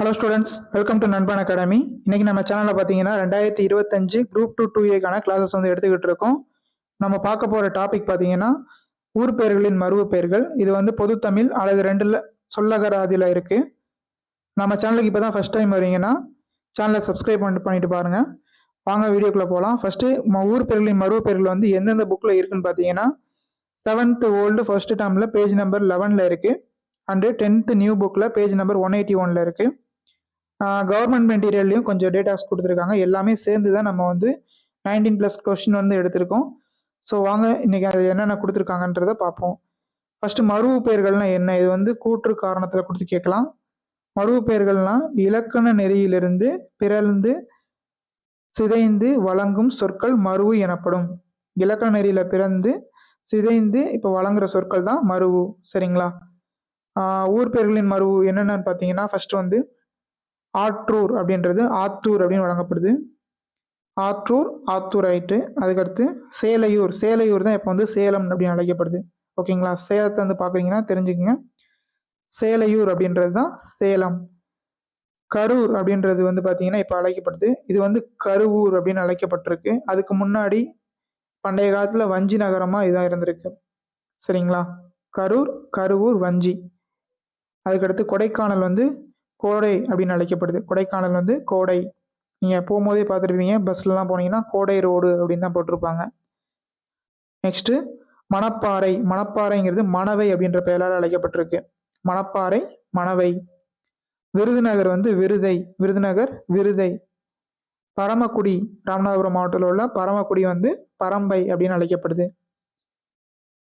Hello students welcome to Nanban academy இன்னைக்கு நம்ம சேனலில் பார்த்தீங்கன்னா ரெண்டாயிரத்தி இருபத்தஞ்சு குரூப் டூ டூ ஏக்கான கிளாஸஸ் வந்து எடுத்துக்கிட்டு இருக்கோம். நம்ம பார்க்க போகிற டாபிக் பார்த்தீங்கன்னா ஊர் பெயர்களின் மருவு பெயர்கள். இது வந்து பொது தமிழ் அழகு ரெண்டில் சொல்லகராதியில் இருக்குது நம்ம சேனலுக்கு இப்போ தான் ஃபஸ்ட் டைம் வரீங்கன்னா சேனலை சப்ஸ்கிரைப் பண்ணிட்டு பண்ணிட்டு பாருங்கள் வாங்க வீடியோக்குள்ளே போகலாம் ஃபஸ்ட்டு ஊர் பெயர்களின் மருவு பெயர்கள் வந்து எந்தெந்த புக்கில் இருக்குன்னு பார்த்தீங்கன்னா செவன்த் ஓல்டு ஃபர்ஸ்ட் டேர்மில் பேஜ் நம்பர் லெவனில் இருக்குது அண்டு டென்த்து நியூ புக்கில் பேஜ் நம்பர் ஒன் எயிட்டி ஒனில் இருக்குது கவர்மெண்ட் மெட்டீரியல்லையும் கொஞ்சம் டேட்டாஸ் கொடுத்துருக்காங்க. எல்லாமே சேர்ந்து தான் நம்ம வந்து நைன்டீன் ப்ளஸ் கொஷின் வந்து எடுத்திருக்கோம். ஸோ வாங்க இன்னைக்கு அது என்னென்ன கொடுத்துருக்காங்கன்றத பார்ப்போம். ஃபர்ஸ்ட் மருவு பெயர்கள்னா என்ன? இது வந்து கூற்று காரணத்தில் கொடுத்து கேட்கலாம். மருவு பெயர்கள்னா இலக்கண நெறியிலிருந்து பிறழ்ந்து சிதைந்து வழங்கும் சொற்கள் மருவு எனப்படும். இலக்கண நெறியில பிறந்து சிதைந்து இப்போ வழங்குற சொற்கள் தான் மருவு. சரிங்களா? ஊர் பெயர்களின் மருவு என்னென்னு பார்த்தீங்கன்னா ஃபர்ஸ்ட் வந்து ஆற்றூர் அப்படின்றது ஆத்தூர் அப்படின்னு வழங்கப்படுது. ஆற்றூர் ஆத்தூர் ஆயிட்டு அதுக்கடுத்து சேலையூர். சேலையூர் தான் இப்போ வந்து சேலம் அப்படின்னு அழைக்கப்படுது. ஓகேங்களா சேலத்தை வந்து பார்க்குறீங்கன்னா தெரிஞ்சுக்கங்க. சேலையூர் அப்படின்றது தான் சேலம். கரூர் அப்படின்றது வந்து பார்த்தீங்கன்னா இப்போ அழைக்கப்படுது. இது வந்து கருவூர் அப்படின்னு அழைக்கப்பட்டிருக்கு. அதுக்கு முன்னாடி பண்டைய காலத்தில் வஞ்சி நகரமாக இதாக இருந்திருக்கு. சரிங்களா? கரூர் கருவூர் வஞ்சி. அதுக்கடுத்து கொடைக்கானல் வந்து கோடை அப்படின்னு அழைக்கப்படுது. கொடைக்கானல் வந்து கோடை. நீங்கள் போகும்போதே பார்த்துருப்பீங்க பஸ்லலாம் போனீங்கன்னா கோடை ரோடு அப்படின்னு தான் போட்டிருப்பாங்க. நெக்ஸ்ட்டு மணப்பாறை. மணப்பாறைங்கிறது மணவை அப்படின்ற பெயரால் அழைக்கப்பட்டிருக்கு. மணப்பாறை மணவை. விருதுநகர் வந்து விருதை. விருதுநகர் விருதை. பரமக்குடி ராமநாதபுரம் மாவட்டத்தில் உள்ள பரமக்குடி வந்து பரம்பை அப்படின்னு அழைக்கப்படுது.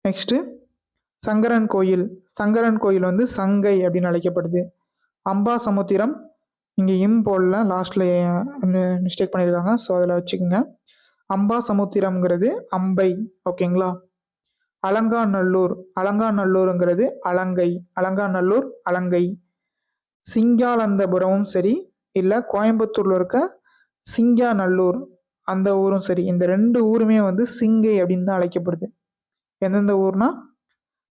நெக்ஸ்ட்டு சங்கரன் கோயில். சங்கரன் கோயில் வந்து சங்கை அப்படின்னு அழைக்கப்படுது. அம்பா சமுத்திரம். இங்கே இம் போடல லாஸ்ட்டில் மிஸ்டேக் பண்ணியிருக்காங்க ஸோ அதில் வச்சுக்கோங்க. அம்பா சமுத்திரம்ங்கிறது அம்பை ஓகேங்களா அலங்காநல்லூர் அலங்காநல்லூருங்கிறது அலங்கை அலங்காநல்லூர் அலங்கை. சிங்காலந்தபுரமும் சரி இல்லை கோயம்புத்தூரில் இருக்க சிங்காநல்லூர் அந்த ஊரும் சரி. இந்த ரெண்டு ஊருமே வந்து சிங்கை அப்படின்னு தான் அழைக்கப்படுது. எந்தெந்த ஊர்னா?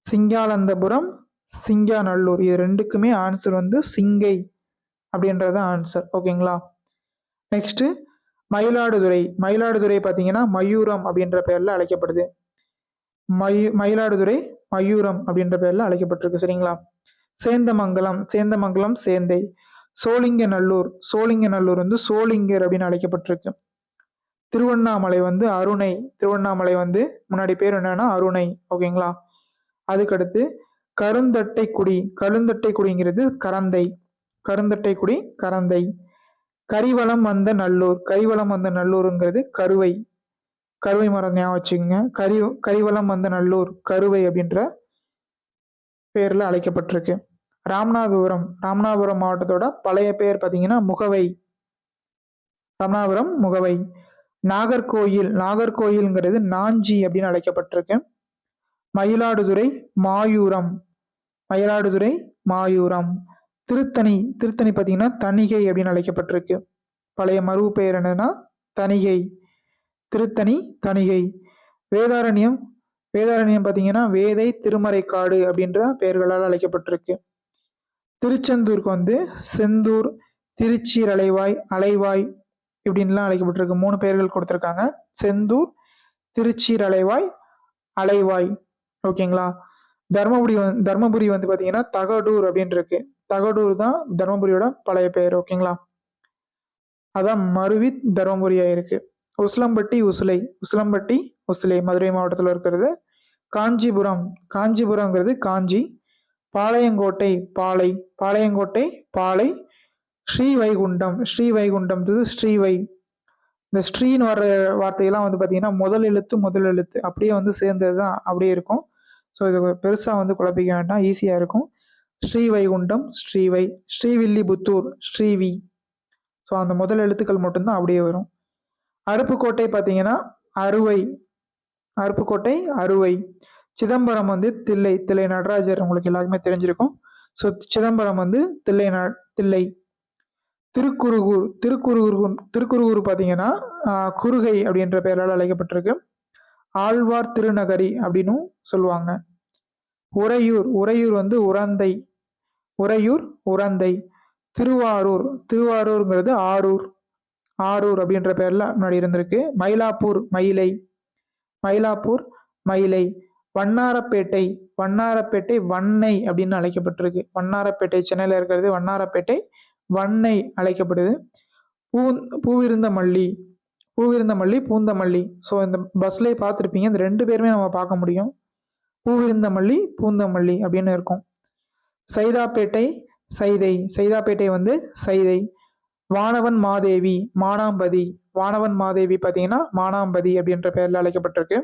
சிங்காலந்தபுரம் சிங்காநல்லூர். இது ரெண்டுக்குமே ஆன்சர் வந்து சிங்கை அப்படின்றது ஆன்சர் ஓகேங்களா நெக்ஸ்ட்டு மயிலாடுதுறை. மயிலாடுதுறை பார்த்தீங்கன்னா மயூரம் அப்படின்ற பெயரில் அழைக்கப்படுது. மயு மயிலாடுதுறை மயூரம் அப்படின்ற பெயரில் அழைக்கப்பட்டிருக்கு. சரிங்களா? சேந்தமங்கலம் சேந்தமங்கலம் சேந்தை. சோழிங்கநல்லூர். சோழிங்கநல்லூர் வந்து சோளிங்கர் அப்படின்னு அழைக்கப்பட்டிருக்கு. திருவண்ணாமலை வந்து அருணை. திருவண்ணாமலை வந்து முன்னாடி பேர் என்னன்னா அருணை. ஓகேங்களா அதுக்கடுத்து கருந்தட்டை குடி. கருந்தட்டை குடிங்கிறது கரந்தை. கருந்தட்டை குடி கரந்தை. கரிவளம் வந்த நல்லூர். கரிவளம் வந்த நல்லூருங்கிறது கருவை. கருவை மரம் ஞாபகம் வச்சுக்கோங்க. கரி கரிவளம் வந்த நல்லூர் கருவை அப்படின்ற பேரில் அழைக்கப்பட்டிருக்கு. ராமநாதபுரம். ராமநாதபுரம் மாவட்டத்தோட பழைய பேர் பார்த்தீங்கன்னா முகவை. ராமநாதபுரம் முகவை. நாகர்கோயில். நாகர்கோயில்ங்கிறது நாஞ்சி அப்படின்னு அழைக்கப்பட்டிருக்கு. மயிலாடுதுறை மாயூரம். மயிலாடுதுறை மாயூரம். திருத்தணி திருத்தணி பார்த்தீங்கன்னா தணிகை அப்படின்னு அழைக்கப்பட்டிருக்கு. பழைய மறுவு பெயர் என்னன்னா தணிகை. திருத்தணி தணிகை. வேதாரண்யம் வேதாரண்யம் பார்த்தீங்கன்னா வேதை திருமறைக்காடு அப்படின்ற பெயர்களால் அழைக்கப்பட்டிருக்கு. திருச்செந்தூருக்கு வந்து செந்தூர் திருச்சீர் அலைவாய் அலைவாய் இப்படின்லாம் அழைக்கப்பட்டிருக்கு. மூணு பெயர்கள் கொடுத்துருக்காங்க. செந்தூர் திருச்சீர் அலைவாய் அலைவாய். ஓகேங்களா? தர்மபுரி வந்து தர்மபுரி வந்து பார்த்தீங்கன்னா தகடூர் அப்படின்னு இருக்கு தகடூர் தான் தர்மபுரியோட பழைய பெயர் ஓகேங்களா? அதான் மருவி தர்மபுரியா இருக்கு உசிலம்பட்டி உசிலை உசிலம்பட்டி உசிலை மதுரை மாவட்டத்தில் இருக்கிறது. காஞ்சிபுரம் காஞ்சிபுரம்ங்கிறது காஞ்சி பாளையங்கோட்டை பாலை பாளையங்கோட்டை பாலை ஸ்ரீவைகுண்டம் ஸ்ரீவைகுண்டம் ஸ்ரீவை. இந்த ஸ்ரீன்னு வர்ற வார்த்தையெல்லாம் வந்து பார்த்தீங்கன்னா முதல் எழுத்து முதல் எழுத்து அப்படியே வந்து சேர்ந்தது தான் அப்படியே இருக்கும். ஸோ இது பெருசாக வந்து குழப்பிக்க வேண்டாம். ஈஸியாக இருக்கும். ஸ்ரீவைகுண்டம் ஸ்ரீவை ஸ்ரீவில்லிபுத்தூர் ஸ்ரீவி. ஸோ அந்த முதல் எழுத்துக்கள் மட்டும்தான் அப்படியே வரும். அருப்புக்கோட்டை பார்த்தீங்கன்னா அறுவை. அருப்புக்கோட்டை அறுவை. சிதம்பரம் வந்து தில்லை. தில்லை நடராஜர் உங்களுக்கு எல்லாருக்குமே தெரிஞ்சிருக்கும். ஸோ சிதம்பரம் வந்து தில்லை ந தில்லை. திருக்குறுகூர் திருக்குறுகூர் திருக்குறுகூர் பார்த்தீங்கன்னா குறுகை அப்படின்ற பெயரால் அழைக்கப்பட்டிருக்கு. ஆழ்வார் திருநகரி அப்படின்னும் சொல்லுவாங்க. உறையூர் உறையூர் வந்து உரந்தை. உறையூர் உரந்தை. திருவாரூர் திருவாரூர்ங்கிறது ஆரூர். ஆரூர் அப்படின்ற பேர்ல முன்னாடி இருந்திருக்கு. மயிலாப்பூர் மயிலை. மயிலாப்பூர் மயிலை. வண்ணாரப்பேட்டை வண்ணாரப்பேட்டை வண்ணை அப்படின்னு அழைக்கப்பட்டிருக்கு. வண்ணாரப்பேட்டை சென்னையில் இருக்கிறது வண்ணாரப்பேட்டை வண்ணை அழைக்கப்படுது. பூ பூவிருந்த மல்லி பூவிருந்த மல்லி பூந்த மல்லி. ஸோ இந்த பஸ்லேயே பார்த்துருப்பீங்க. இந்த ரெண்டு பேருமே நம்ம பார்க்க முடியும். பூவிருந்த மல்லி பூந்த மல்லி அப்படின்னு இருக்கும். சைதாப்பேட்டை சைதை. சைதாப்பேட்டை வந்து சைதை. வானவன் மாதேவி மானாம்பதி. வானவன் மாதேவி பார்த்தீங்கன்னா மானாம்பதி அப்படின்ற பெயரில் அழைக்கப்பட்டிருக்கு.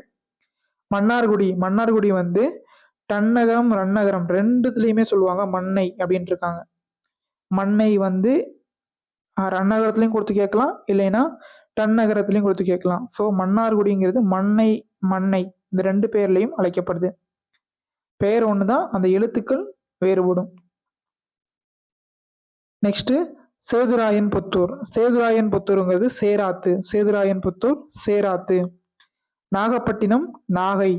மன்னார்குடி. மன்னார்குடி வந்து டன்னகரம் ரன்னகரம் ரெண்டுத்துலேயுமே சொல்லுவாங்க. மண்ணை அப்படின்ட்டு இருக்காங்க. மண்ணை வந்து ரன்னகரத்துலையும் கொடுத்து கேட்கலாம். இல்லைன்னா டன்னகரத்துலையும் கொடுத்து கேட்கலாம். ஸோ மன்னார்குடிங்கிறது மண்ணை மண்ணை இந்த ரெண்டு பேர்லையும் அழைக்கப்படுது. பெயர் ஒன்று தான் அந்த எழுத்துக்கள் வேறுபடும். நெக்ஸ்ட்டு சேதுராயன் புத்தூர் சேதுராயன் புத்தூருங்கிறது சேராத்து சேதுராயன் புத்தூர் சேராத்து. நாகப்பட்டினம் நாகை.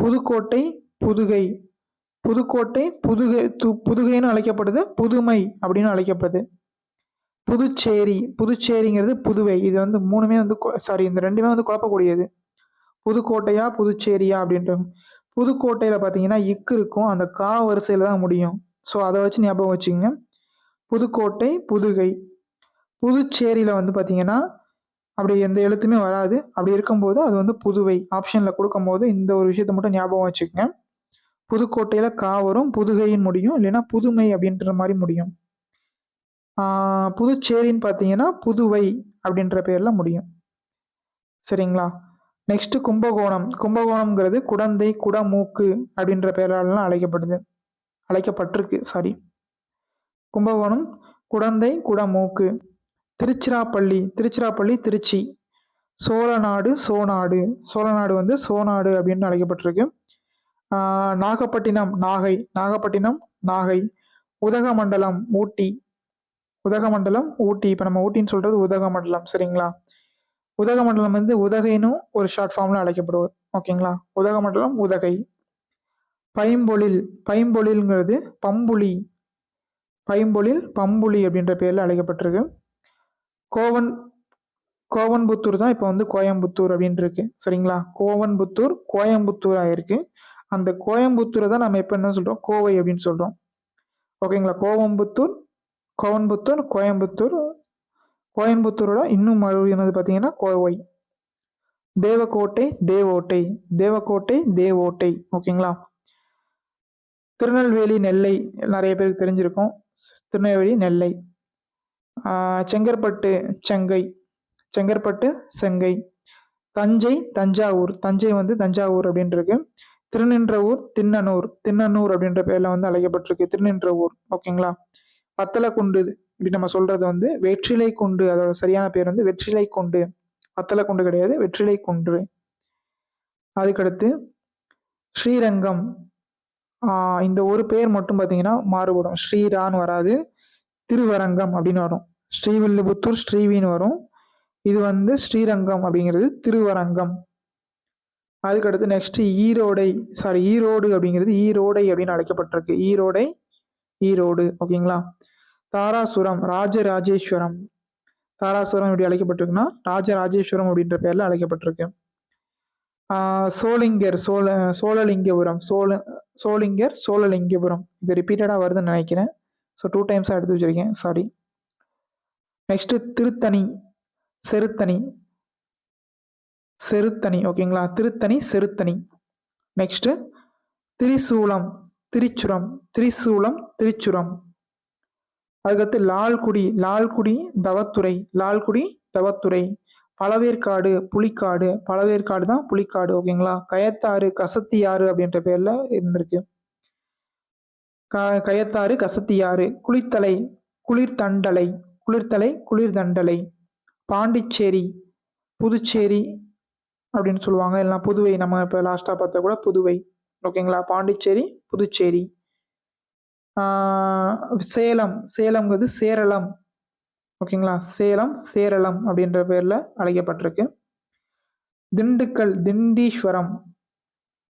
புதுக்கோட்டை புதுகை. புதுக்கோட்டை புதுகை து புதுகைன்னு அழைக்கப்படுது புதுமை அப்படின்னு அழைக்கப்படுது. புதுச்சேரி புதுச்சேரிங்கிறது புதுவை. இது வந்து மூணுமே வந்து சாரி இந்த ரெண்டுமே வந்து குழப்பக்கூடியது. புதுக்கோட்டையா புதுச்சேரியா அப்படின்ற புதுக்கோட்டையில் பார்த்தீங்கன்னா இக்கு இருக்கும். அந்த கா வரிசையில் தான் முடியும். ஸோ அதை வச்சு ஞாபகம் வச்சுக்கோங்க. புதுக்கோட்டை புதுகை. புதுச்சேரியில் வந்து பார்த்தீங்கன்னா அப்படி எந்த எழுத்துமே வராது. அப்படி இருக்கும்போது அது வந்து புதுவை. ஆப்ஷனில் கொடுக்கும்போது இந்த ஒரு விஷயத்த மட்டும் ஞாபகம் வச்சுக்கோங்க. புதுக்கோட்டையில் கா வரும் புதுகையின் முடியும். இல்லைன்னா புதுமை அப்படின்ற மாதிரி முடியும். புதுச்சேரின்னு பார்த்தீங்கன்னா புதுவை அப்படின்ற பேரில் முடியும். சரிங்களா? நெக்ஸ்ட்டு கும்பகோணம். கும்பகோணம்ங்கிறது குடந்தை குடமூக்கு அப்படின்ற பேராலலாம் அழைக்கப்படுது. அழைக்கப்பட்டிருக்கு சாரி கும்பகோணம் குடந்தை குடமூக்கு. திருச்சிராப்பள்ளி. திருச்சிராப்பள்ளி திருச்சி. சோழநாடு சோநாடு சோழநாடு வந்து சோநாடு அப்படின்னு அழைக்கப்பட்டிருக்கு. நாகப்பட்டினம் நாகை. நாகப்பட்டினம் நாகை. உதகமண்டலம் ஊட்டி. உதகமண்டலம் ஊட்டி. இப்போ நம்ம ஊட்டின்னு சொல்கிறது உதகமண்டலம் சரிங்களா? உதகமண்டலம் வந்து உதகைன்னு ஒரு ஷார்ட் ஃபார்மில் அழைக்கப்படுவது ஓகேங்களா? உதகமண்டலம் உதகை. பைம்பொழில். பைம்பொழில்ங்கிறது பம்புலி. பைம்பொழில் பம்புலி அப்படின்ற பேரில் அழைக்கப்பட்டிருக்கு. கோவன் கோவன்புத்தூர் தான் இப்போ வந்து கோயம்புத்தூர் அப்படின்னு இருக்கு. சரிங்களா? கோவன்புத்தூர் கோயம்புத்தூர் ஆயிருக்கு அந்த கோயம்புத்தூரை தான் நம்ம இப்போ என்ன சொல்கிறோம் கோவை அப்படின்னு சொல்கிறோம் ஓகேங்களா? கோவம்புத்தூர் கோயம்புத்தூர் கோயம்புத்தூர் கோயம்புத்தூரோட இன்னும் மறுபடியும் பார்த்தீங்கன்னா கோவை. தேவக்கோட்டை தேவோட்டை. தேவக்கோட்டை தேவோட்டை. ஓகேங்களா? திருநெல்வேலி நெல்லை நிறைய பேருக்கு தெரிஞ்சிருக்கும். திருநெல்வேலி நெல்லை. செங்கற்பட்டு செங்கை. செங்கற்பட்டு செங்கை. தஞ்சை தஞ்சாவூர். தஞ்சை வந்து தஞ்சாவூர் அப்படின்ட்டு திருநின்ற ஊர் தின்னனூர் தின்னனூர் அப்படின்ற பேர்ல வந்து அழைக்கப்பட்டிருக்கு. திருநின்ற ஊர் ஓகேங்களா? பத்தலை குண்டு இப்படி நம்ம சொல்றது வந்து வெற்றிலை குண்டு அதோட சரியான பேர் வந்து வெற்றிலை குண்டு. பத்தலை குண்டு கிடையாது வெற்றிலை குன்று. அதுக்கடுத்து ஸ்ரீரங்கம். இந்த ஒரு பேர் மட்டும் பார்த்தீங்கன்னா மாறுபடும். ஸ்ரீரான்னு வராது திருவரங்கம் அப்படின்னு வரும். ஸ்ரீவில்லிபுத்தூர் ஸ்ரீவின்னு வரும். இது வந்து ஸ்ரீரங்கம் அப்படிங்கிறது திருவரங்கம். அதுக்கடுத்து நெக்ஸ்ட் ஈரோடை சாரி ஈரோடு அப்படிங்கிறது ஈரோடை அப்படின்னு அழைக்கப்பட்டிருக்கு. ஈரோடை ஈரோடு ஓகேங்களா? தாராசுரம் ராஜராஜேஸ்வரம். தாராசுரம் எப்படி அழைக்கப்பட்டிருக்குன்னா ராஜராஜேஸ்வரம் அப்படின்ற பேர்ல அழைக்கப்பட்டிருக்கு. சோளிங்கர் சோழ சோழலிங்கபுரம் சோழ சோளிங்கர் சோழலிங்கபுரம். இது ரிப்பீட்டடாக வருதுன்னு நினைக்கிறேன். ஸோ டூ டைம்ஸாக எடுத்து வச்சிருக்கேன். Sorry next Tiruttani Cheruttani. செருத்தணி ஓகேங்களா? திருத்தணி செருத்தணி. நெக்ஸ்ட்டு திரிசூலம். திரிச்சுரம் திரிசூலம் திரிச்சுரம். அதுக்கடுத்து லால்குடி லால்குடி தவத்துறை லால்குடி தவத்துறை. பழவேற்காடு புலிக்காடு பழவேற்காடு தான் புலிக்காடு ஓகேங்களா? கயத்தாறு கசத்தியாறு அப்படின்ற பேர்ல இருந்திருக்கு. க கயத்தாறு கசத்தியாறு குளித்தலை குளிர்தண்டலை குளிர்தலை குளிர்தண்டலை. பாண்டிச்சேரி புதுச்சேரி அப்படின்னு சொல்லுவாங்க. இல்லைனா புதுவை நம்ம இப்போ லாஸ்ட்டாக பார்த்தா கூட புதுவை. ஓகேங்களா? பாண்டிச்சேரி புதுச்சேரி. சேலம். சேலம்ங்கிறது சேரளம். ஓகேங்களா? சேலம் சேரளம் அப்படின்ற பேரில் அழைக்கப்பட்டிருக்கு. திண்டுக்கல் திண்டீஸ்வரம்.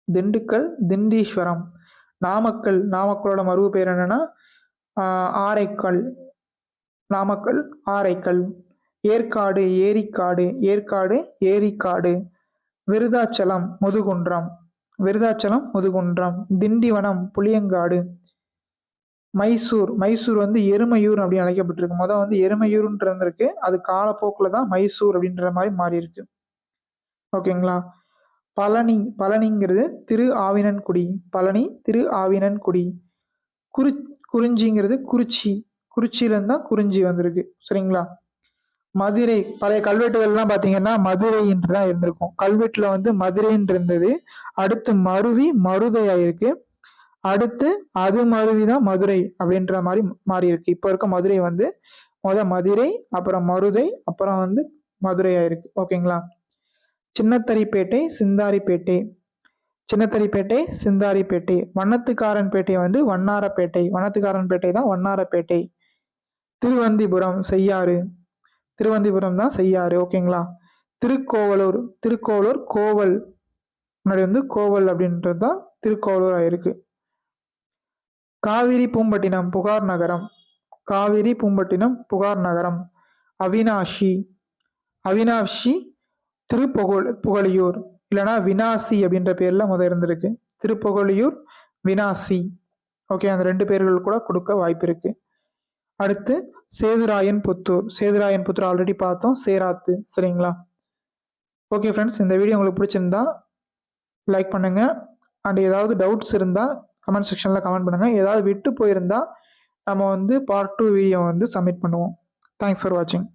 திண்டுக்கல் திண்டீஸ்வரம். நாமக்கல் நாமக்கலோட மறுவு பேர் என்னென்னா ஆரைக்கல். நாமக்கல் ஆரைக்கல். ஏற்காடு ஏரிக்காடு. ஏற்காடு ஏரிக்காடு. விருதாச்சலம் முதுகுன்றம். விருதாச்சலம் முதுகுன்றம் திண்டிவனம் புளியங்காடு மைசூர். மைசூர் வந்து எருமையூர் அப்படின்னு அழைக்கப்பட்டிருக்கு. மொதல் வந்து எருமையூர்ன்ற இருந்திருக்கு அது காலப்போக்கில் தான் மைசூர் அப்படின்ற மாதிரி மாறி இருக்கு ஓகேங்களா? பழனி பழனிங்கிறது திரு ஆவினன்குடி. பழனி திரு ஆவினன்குடி. குறி குறிஞ்சிங்கிறது குறிச்சி. குறிச்சியிலேருந்து தான் குறிஞ்சி வந்திருக்கு. சரிங்களா? மதுரை பழைய கல்வெட்டுகள்லாம் பார்த்தீங்கன்னா மதுரைன்று தான் இருந்திருக்கும். கல்வெட்டில் வந்து மதுரைன்னு இருந்தது அடுத்து மருவி மருதையாக ஆயிருக்கு அடுத்து அது மருவி தான் மதுரை அப்படின்ற மாதிரி மாறி இருக்கு இப்போ இருக்க மதுரை வந்து முத மதுரை அப்புறம் மருதை அப்புறம் வந்து மதுரையாக ஆயிருக்கு ஓகேங்களா? சின்னத்தறிப்பேட்டை சிந்தாரிப்பேட்டை. சின்னத்தறிப்பேட்டை சிந்தாரிப்பேட்டை. வண்ணத்துக்காரன்பேட்டை வந்து வண்ணாரப்பேட்டை. வண்ணத்துக்காரன்பேட்டை தான் வண்ணாரப்பேட்டை. திருவந்திபுரம் செய்யாறு. திருவந்திபுரம் தான் செய்யாறு ஓகேங்களா திருக்கோவலூர் திருக்கோவலூர் கோவல். முன்னாடி வந்து கோவல் அப்படின்றது தான் திருக்கோவலூர் ஆயிருக்கு காவிரி பூம்பட்டினம் புகார் நகரம். காவிரி பூம்பட்டினம் புகார் நகரம். அவினாஷி அவினாஷி திருப்புகழ் புகழியூர். இல்லைனா வினாசி அப்படின்ற பேர்ல முத இருந்திருக்கு. திருப்புகழியூர் வினாசி. ஓகே அந்த ரெண்டு பேர்கள் கூட கொடுக்க வாய்ப்பு இருக்குது அடுத்து சேதுராயன் புத்தூர். சேதுராயன் புத்தூர் ஆல்ரெடி பார்த்தோம். சேராத்து சரிங்களா? ஓகே ஃப்ரெண்ட்ஸ் இந்த வீடியோ உங்களுக்கு பிடிச்சிருந்தா லைக் பண்ணுங்க. அண்ட் ஏதாவது டவுட்ஸ் இருந்தால் கமெண்ட் செக்ஷனில் கமெண்ட் பண்ணுங்கள் ஏதாவது விட்டு போயிருந்தால் நம்ம வந்து பார்ட் டூ வீடியோ வந்து சப்மிட் பண்ணுவோம். தேங்க்ஸ் ஃபார் வாட்சிங்